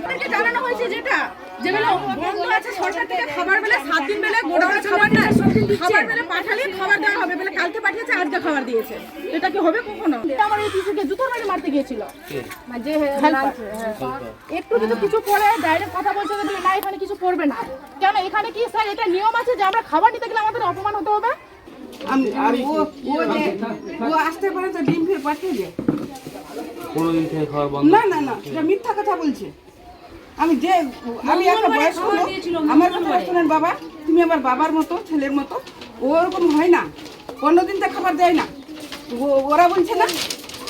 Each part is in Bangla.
আপনাকে জানানো হয়েছে যেটা যেগুলো বন্ধ আছে সরকার থেকে খাবার বেলা সাত দিন বেলা গোডাউনে খাবার না খাবার বেলা পাঠালে খাবার দেওয়া হবে বেলা কালকে পাঠিয়েছে আজকে খাবার দিয়েছে। এটা কি হবে কখনো? আমার এই পিসিকে জুতোর মারতে গিয়েছিল। যে হ্যাঁ। একটু কিছু কিছু পরে ডাইরেক্ট কথা বলছে যে বলে, না এখানে কিছু করবে না। কেন এখানে কি স্যার এটা নিয়ম আছে যে আমরা খাবার নিতে গেলে আমাদের অপমান হতে হবে? আমি ও ও আসতে পারে তো ডিম ফিরে পাঠিয়ে দিয়ে কোনোদিন থেকে খাওয়া বন্ধ না না না এটা মিথ্যা কথা বলছে। আমি যে আমি একটা বয়স্ক আমার কথা শোনেন বাবা তুমি আমার বাবার মতো ছেলের মতো ওরকম হয় না। পনেরো দিন তো খাবার দেয় না। ও- ওরা বলছে না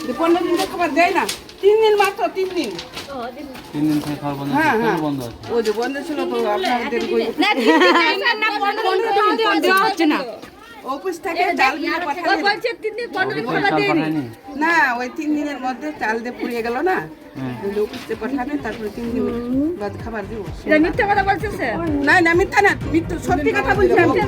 যে পনেরো দিন তো খাবার দেয় না। তিন দিন মাত্র তিন দিন। তিন দিন থেকে খাওয়া বন্ধ হ্যাঁ হ্যাঁ। বন্ধ আছে? ও যে বন্ধ ছিল তো আপনাদের অফিস থেকে চাল দিয়ে পাঠালে না ওই তিন দিনের মধ্যে চাল দিয়ে পুড়িয়ে গেল না। ওই পাঠাবে তারপরে তিন দিন বাদ খাবার দিব। মিথ্যা কথা বলছেন না না মিথ্যা না মিথ্যা সত্যি কথা বলছি আচ্ছা।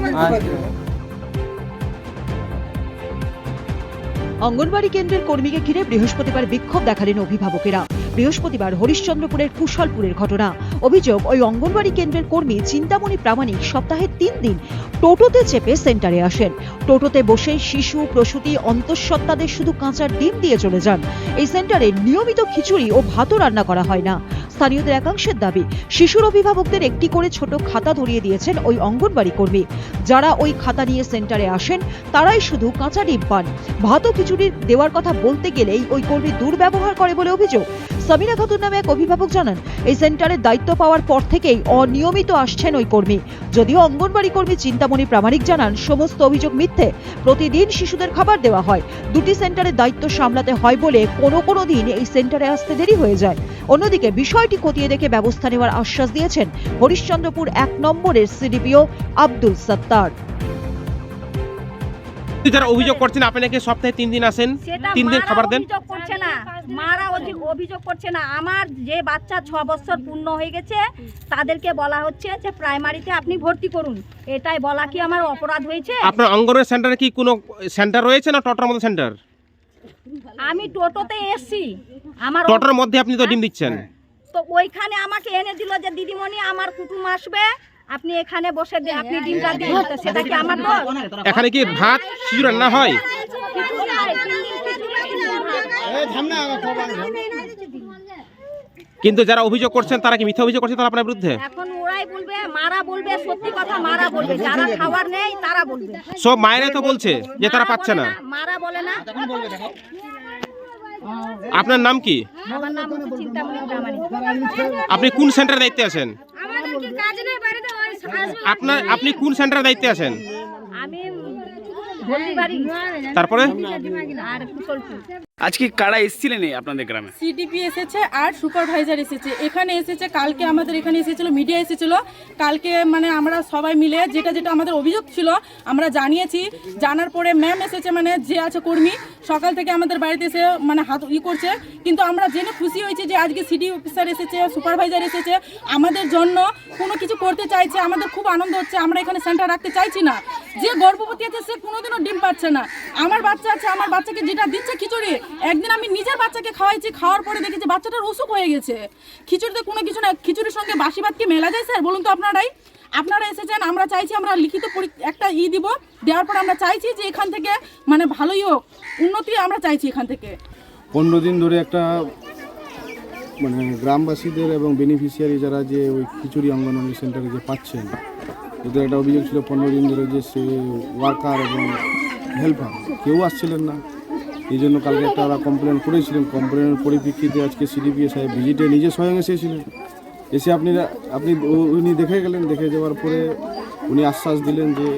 অঙ্গনবাড়ি কেন্দ্রের কর্মীকে ঘিরে বৃহস্পতিবার বিক্ষোভ দেখালেন অভিভাবকেরা। বৃহস্পতিবার হরিশ্চন্দ্রপুরের কুশলপুরের ঘটনা। অভিযোগ, ওই অঙ্গনবাড়ি কেন্দ্রের কর্মী চিন্তামণি প্রামাণিক সপ্তাহে তিন দিন টোটোতে চেপে সেন্টারে আসেন। টোটোতে বসে শিশু, প্রসূতি, অন্তঃসত্ত্বাদের শুধু কাঁচার ডিম দিয়ে চলে যান। এই সেন্টারে নিয়মিত খিচুড়ি ও ভাতও রান্না করা হয় না। স্থানীয়দের একাংশের দাবি, শিশুর অভিভাবকদের একটি করে ছোট খাতা ধরিয়ে দিয়েছেন ওই অঙ্গনবাড়ি কর্মী। যারা ওই খাতা নিয়ে সেন্টারে আসেন, তারাই শুধু কাঁচা ডিম পান। ভাত ও খিচুড়ি দেওয়ার কথা বলতে গেলেই ওই কর্মী দুর্ব্যবহার করে বলে অভিযোগ। সামিনা খাতুন নামে এক অভিভাবক জানান, এই সেন্টারের দায়িত্ব পাওয়ার পর থেকেই অনিয়মিত আসছেন ওই কর্মী। যদিও অঙ্গনবাড়ি কর্মী চিন্তামণি প্রামাণিক জানান, সমস্ত অভিযোগ মিথ্যে। প্রতিদিন শিশুদের খাবার দেওয়া হয়। দুটি সেন্টারের দায়িত্ব সামলাতে হয় বলে কোনো কোনো দিন এই সেন্টারে আসতে দেরি হয়ে যায়। অন্যদিকে বিষয়টি খতিয়ে দেখে ব্যবস্থা নেওয়ার আশ্বাস দিয়েছেন হরিশ্চন্দ্রপুর এক নম্বরের সিডিপিও আব্দুল সত্তার। যারা অভিযোগ করছেন আপনি নাকি সপ্তাহে তিন দিন আসেন? তিন দিন খাবার দেন? অভিযোগ করছে না। মারা অভিযোগ করছে না। আমার যে বাচ্চা ছ বছর পূর্ণ হয়ে গেছে তাদেরকে বলা হচ্ছে যে প্রাইমারিতে আপনি ভর্তি করুন। এটাই বলা কি আমার অপরাধ হয়েছে? আপনার অঙ্গনওয়াড়ি সেন্টারে কি কোনো সেন্টার রয়েছে না টটার মধ্যে সেন্টার? আমি টোটোতে এসছি। আমার টটার মধ্যে আপনি তো ডিম দিচ্ছেন। তো ওইখানে আমাকে এনে দিল যে দিদিমণি আমার কুটুম আসবে আপনি এখানে বসে আপনি ডিমটা দিন সেটা কি আমার দোষ এখানে কি ভাত শিশু রান্না হয়? হয়। কিন্তু যারা অভিযোগ করছেন তারা কি মিথ্যা অভিযোগ করছেন তারা আপনার বিরুদ্ধে? এখন ওরাই বলবে মারা বলবে সত্যি কথা মারা বলবে। যারা খাবার নেই তারা বলবে। সব মায়েরা তো বলছে যে তারা পাচ্ছে না। মারা বলে না। আপনার নাম কি? আপনি কোন সেন্টারে দায়িত্বে আছেন? আপনার আপনি কোন সেন্টারে দায়িত্বে আছেন? আমি তারপরে? আজকে কারা এসেছিলেন আপনাদের গ্রামে? সিডিপি এসেছে আর সুপারভাইজার এসেছে। এখানে এসেছে, কালকে আমাদের এখানে এসেছিল, মিডিয়া এসেছিল। কালকে মানে আমরা সবাই মিলে যেটা যেটা আমাদের অভিযোগ ছিল, আমরা জানিয়েছি। জানার পরে ম্যাম এসেছে মানে যে আছে কর্মী, সকাল থেকে আমাদের বাড়িতে এসে মানে হাত ই করছে। কিন্তু আমরা জেনে খুশি হয়েছি যে আজকে সিডি অফিসার এসেছে, সুপারভাইজার এসেছে। আমাদের জন্য কোনো কিছু করতে চাইছে, আমাদের খুব আনন্দ হচ্ছে, আমরা এখানে সেন্টার রাখতে চাইছি না। যে গর্ভবতী আছে, সে কোনোদিনও ডিম পাচ্ছে না। আমার বাচ্চা আছে, আমার বাচ্চাকে যেটা দিচ্ছে খিচুড়ি, একদিন আমি নিজের বাচ্চাকে খাওয়াইছি, খাওয়ার পরে দেখেছি বাচ্চাটার অসুখ হয়ে গেছে। খিচুড়িতে কোনো কিছু না খিচুড়ির সঙ্গে বাসি ভাত কি মেলা যায় স্যার? বলুন তো আপনারাই। আপনারা এসেছেন, আমরা চাইছি আমরা লিখিত একটা ই দিব, দেওয়ার পর আমরা চাইছি যে এখান থেকে মানে ভালোই হোক, উন্নতি আমরা চাইছি এখান থেকে। পনেরো দিন ধরে একটা মানে গ্রামবাসীদের এবং বেনিফিশিয়ারি যারা যে ওই খিচুড়ি অঙ্গনওয়াড়ি সেন্টারে যে পাচ্ছেন ওদের একটা অভিযোগ ছিল পনেরো দিন ধরে যে সে ওয়ার্কার এবং হেল্পার। কেউ আসছিলেন না। এই জন্য কালকে একটা ওরা কমপ্লেন করেছিলেন। কমপ্লেনের পরিপ্রেক্ষিতে আজকে সিডিপিএ সাহেব ভিজিটে নিজে স্বয়ং এসেছিলেন। এসে আপনি আপনি উনি দেখে গেলেন। দেখে যাওয়ার পরে উনি আশ্বাস দিলেন যে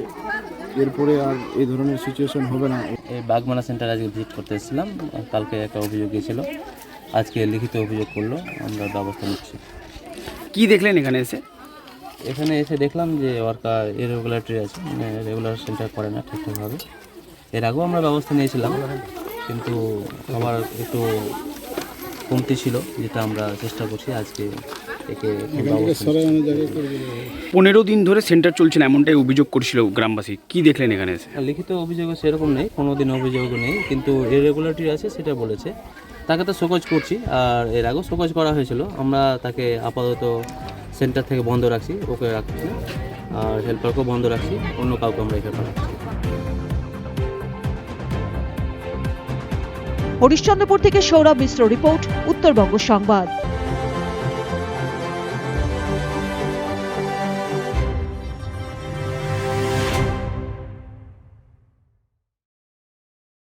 এরপরে আর এই ধরনের সিচুয়েশন হবে না। এই বাগমানা সেন্টার আজকে ভিজিট করতে এসেছিলাম। কালকে একটা অভিযোগ গিয়েছিল। আজকে লিখিত অভিযোগ করল। আমরা ব্যবস্থা নিচ্ছি। কি দেখলেন এখানে এসে? এখানে এসে দেখলাম যে ওয়ার্কার ইরেগুলারিটি আছে মানে রেগুলার সেন্টার করে না ঠিকঠাকভাবে। এর আগেও আমরা ব্যবস্থা নিয়েছিলাম কিন্তু আমার একটু কমতি ছিল যেটা আমরা চেষ্টা করছি আজকে একে। পনেরো দিন ধরে সেন্টার চলছে না এমনটাই অভিযোগ করছিল গ্রামবাসী। কি দেখলেন এখানে এসে? লিখিত অভিযোগ সেরকম নেই কোনো দিন অভিযোগ নেই কিন্তু ইরেগুলারিটি আছে সেটা বলেছে। তাকে তো শোকজ করছি আর এর আগেও শোকজ করা হয়েছিল। আমরা তাকে আপাতত সেন্টার থেকে বন্ধ রাখছি, ওকে রাখছি। আর হেল্পারকেও বন্ধ রাখছি, অন্য কাউকে আমরা এখানে পাঠাচ্ছি হরিশ্চন্দ্রপুর থেকে সৌরভ মিশ্র রিপোর্ট, উত্তরবঙ্গ সংবাদ।